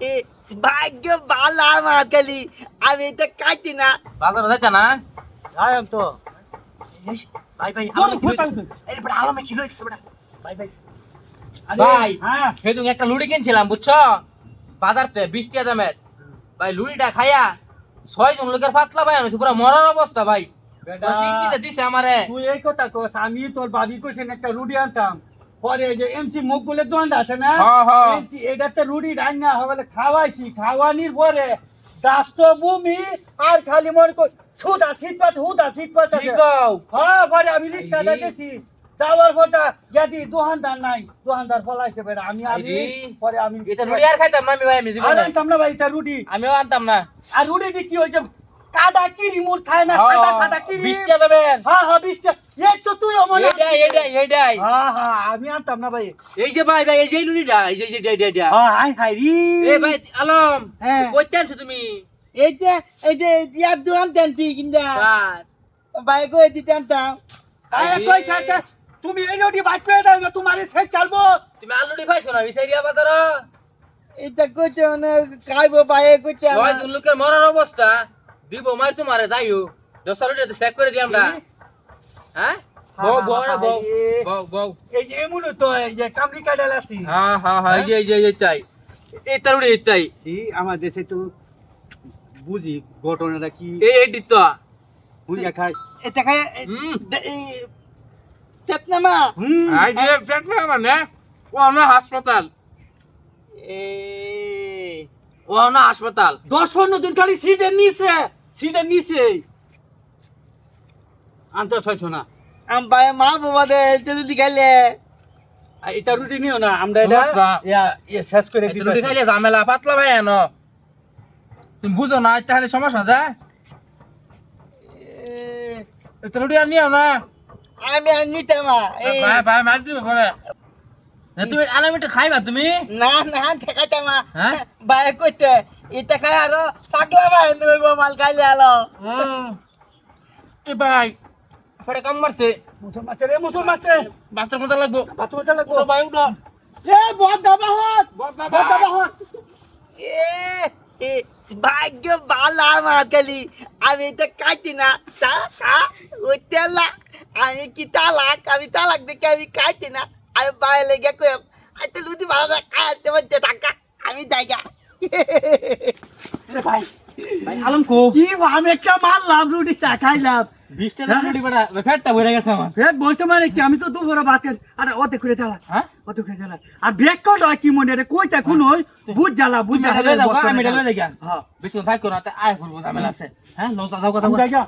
এ, ভাগ্য ভালো আমার খালি আমি এটা কাটি না। বাজারে যাইতা না? তো। ভাই ভাই বড় আলমে বড় ভাই ভাই। ভাই হ্যাঁ। সেদিন একটা লুড়ি কিনছিলাম বুঝছ? বাজারতে বিশ টাকা দামের ভাই লুড়িটা খাইয়া ছয় জন লোকের পাতলা ভাই আনছে পুরো মরার অবস্থা ভাই। বেটা দিছে আমারে। তুই এই কথা কস আমি তোর বাবি কইছেন একটা রুটি আনতাম। পরে যে এমসি মুখগুলের দোকানটা আছে না হ্যাঁ, হ্যাঁ। এটাতে রুটি রান্না হবে খাওয়াইছি। খাওয়ানির পরে দাস্ত আর খালি মনে কর সুদা শীতপাত হুদা শীতপাত কি আছে। কও হ্যাঁ পরে আমি রিক্সাটা এই। গেছি যাওয়ার পরটা যদি দোকানদার নাই দোকানদার পলাইছে বেটা আমি আমি পরে আমি এটা লুড়ি আর খাইতাম না আমি ভাই আমি জীবনে। আনতাম না ভাই এটা রুটি। আমিও আনতাম না। আর রুটি দিয়ে কি হয়েছে? কাদা কি রিমোট খায় না হ্যাঁ, সাদা সাদা কি বিশ টাকা দামের হ্যাঁ হ্যাঁ বিশটা এই তো তুই আমার এটাই এটাই এটাই। হ্যাঁ হ্যাঁ আমি আনতাম না ভাই। এই যে ভাই ভাই এই যে লুড়িটা এই যে এই যে এটা এটা হ্যাঁ হাই হাই রি। এ ভাই আলম হ্যাঁ। কইতে আনছো তুমি? এইটা এইটা ইয়ার দোকান টানতি কিনা স্যার ভাই কই দিতে আনতাম? আরে কই থাকে তুমি এই রুটি বাইক করে দাও না তোমার সে চালবো। তুমি আলুড়ি পাইছো না বিচারিয়া বাজার এটা কইতে মানে খাইব ভাই কইতে ছয় জন লোকের মরার অবস্থা। দিব মার তোমারে যাইও। দশ লুড়ি চেক করে দিলাম না হ্যাঁ? বউ বউ রে বউ বউ বউ। এই যে এমন তো এই যে কামরি কাডাল আছি। হ্যাঁ হ্যাঁ হ্যাঁ এই যে এই যে এইটাই এই তারুড়ি এইটাই এই আমার দেশে তো বুঝি ঘটনাটা কি। এই এইটি তো বুঝা খাই। এটা খাই হুম। পেটনামা হুম। আই যে পেট না। ও না হাসপাতাল। এ। ও না হাসপাতাল। দশ পনেরো দিন খালি সিটের নিচে আনতে ছয়ছ না? আম ভাই মা বাবা দে এটা যদি খাইলে আর এটা রুটি নিও না আমরা এটা সমস্যা। ইয়া শেষ করে লুড়ি খাইলে ঝামেলা পাতলা ভাই এনো তুমি বুঝো না তাহলে সমস্যা যা এটা লুড়ি আর নিও না। আমি আর নিতাম না। এই ভাই ভাই মার দিবে এ, তুমি আলামিটা খাইবা তুমি? না না দেখাতাম না। হ্যাঁ? ভাই কইতে এটা খাই আরও পাগলা ভাই নইব মাল খাইলে আলো এ ভাই পরে কাম মারছে মুসল মাছে রে মুসল মাছে। বাচ্চার মতো লাগবো। বাথরুম মাছে লাগবো। পুরো ভাই উঠো এ বদবাহত বদবাহত এ এ ভাগ্য ভালো আমার খালি আমি এটা কাটি না তা তা ওই তেলা আমি কি তালাক আমি তালাক দেখে আমি কাটি না। আমি বাইরে লেগে কই আইতে লুদি ভালো মধ্যে থাকা। আমি জায়গা ভাই ভাই আলম কো। কি আমি একটা মারলাম খাইলাম। বেড়া বলতে মানে কি আমি তো দুপুরে ভাতের আরে অতে করে দিলা হ্যাঁ? অতে করে দিলা আর ব্যাগ কোড কি মনে রে কইতা কোন হই বুঝ জ্বালা বুঝ আমি হ্যাঁ। বেশি থাকো না আয় করব ঝামেলা আছে। হ্যাঁ লও যাও কথা আমি জায়গা